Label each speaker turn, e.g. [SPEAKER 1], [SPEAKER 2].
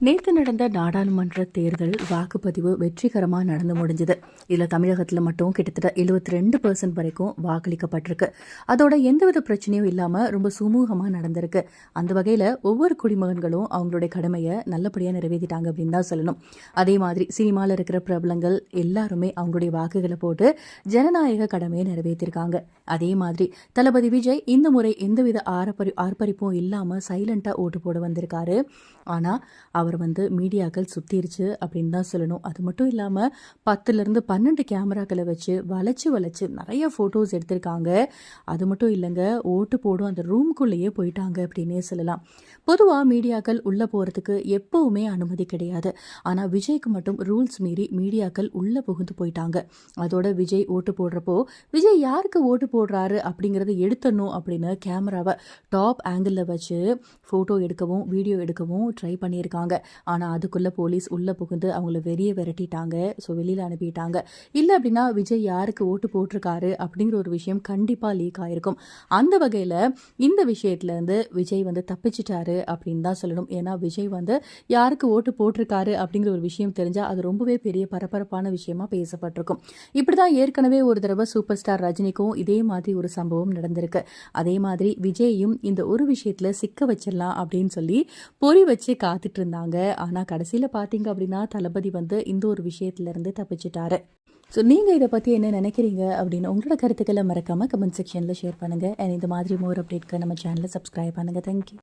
[SPEAKER 1] நேற்று நடந்த நாடாளுமன்ற தேர்தல் வாக்குப்பதிவு வெற்றிகரமாக நடந்து முடிஞ்சது. இதில் தமிழகத்தில் மட்டும் கிட்டத்தட்ட எழுபத்தி ரெண்டு பர்சன்ட் வரைக்கும் வாக்களிக்கப்பட்டிருக்கு. அதோட எந்தவித பிரச்சனையும் இல்லாமல் ரொம்ப சுமூகமாக நடந்திருக்கு. அந்த வகையில் ஒவ்வொரு குடிமகன்களும் அவங்களுடைய கடமையை நல்லபடியாக நிறைவேற்றிட்டாங்க அப்படின்னு தான் சொல்லணும். அதே மாதிரி சினிமாவில் இருக்கிற பிரபலங்கள் எல்லாருமே அவங்களுடைய வாக்குகளை போட்டு ஜனநாயக கடமையை நிறைவேற்றிருக்காங்க. அதே மாதிரி தளபதி விஜய் இந்த முறை எந்தவித ஆரப்பரி ஆர்ப்பரிப்பும் இல்லாமல் சைலண்ட்டாக ஓட்டு போட வந்திருக்காரு. ஆனால் அவர் வந்து மீடியாக்கள் சுற்றிருச்சு அப்படின்னு தான் சொல்லணும். அது மட்டும் இல்லாமல் பத்துலேருந்து பன்னெண்டு கேமராக்களை வச்சு வளைச்சு வளைச்சு நிறைய ஃபோட்டோஸ் எடுத்திருக்காங்க. அது மட்டும் இல்லைங்க ஓட்டு போடும் அந்த ரூம்குள்ளேயே போயிட்டாங்க அப்படின்னே சொல்லலாம். பொதுவாக மீடியாக்கள் உள்ளே போகிறதுக்கு எப்போவுமே அனுமதி கிடையாது. ஆனால் விஜய்க்கு மட்டும் ரூல்ஸ் மீறி மீடியாக்கள் உள்ளே புகுந்து போயிட்டாங்க. அதோட விஜய் ஓட்டு போடுறப்போ விஜய் யாருக்கு ஓட்டு போடுறாரு அப்படிங்கிறத எடுத்தணும் அப்படின்னு கேமராவை டாப் ஆங்கிளில் வச்சு ஃபோட்டோ எடுக்கவும் வீடியோ எடுக்கவும் ட்ரை பண்ணியிருக்காங்க. ஆனால் அதுக்குள்ளே போலீஸ் உள்ளே புகுந்து அவங்கள வெளியே விரட்டிட்டாங்க. ஸோ வெளியில் அனுப்பிட்டாங்க. இல்லை அப்படின்னா விஜய் யாருக்கு ஓட்டு போட்டிருக்காரு அப்படிங்கிற ஒரு விஷயம் கண்டிப்பாக லீக் ஆகிருக்கும் அந்த வகையில் இந்த விஷயத்துலேருந்து விஜய் வந்து தப்பிச்சிட்டாரு அப்படின்னு தான் சொல்லணும். ஏன்னா விஜய் வந்து யாருக்கு ஓட்டு போட்டிருக்காரு அப்படிங்கிற ஒரு விஷயம் தெரிஞ்சால் அது ரொம்பவே பெரிய பரபரப்பான விஷயமா பேசப்பட்டிருக்கும். இப்படி தான் ஏற்கனவே ஒரு தடவை சூப்பர் ஸ்டார் ரஜினிக்கும் இதே மாதிரி ஒரு சம்பவம் நடந்திருக்கு. அதே மாதிரி விஜயையும் இந்த ஒரு விஷயத்தில் சிக்க வச்சிடலாம் அப்படின்னு சொல்லி பொறி வச்சு காத்துட்டு இருந்தாங்க ஆனால் கடைசியில் பார்த்தீங்க அப்படின்னா தளபதி வந்து இந்த ஒரு விஷயத்துலேருந்து தப்பிச்சிட்டாரு. ஸோ நீங்கள் இதை பற்றி என்ன நினைக்கிறீங்க அப்படின்னு உங்களோட கருத்துக்களை மறக்காமல் கமெண்ட் செக்ஷனில் ஷேர் பண்ணுங்கள் அண்ட் இந்த மாதிரி மோர் அப்டேட்க்கு நம்ம சேனலை சப்ஸ்கிரைப் பண்ணுங்கள் தேங்க்யூ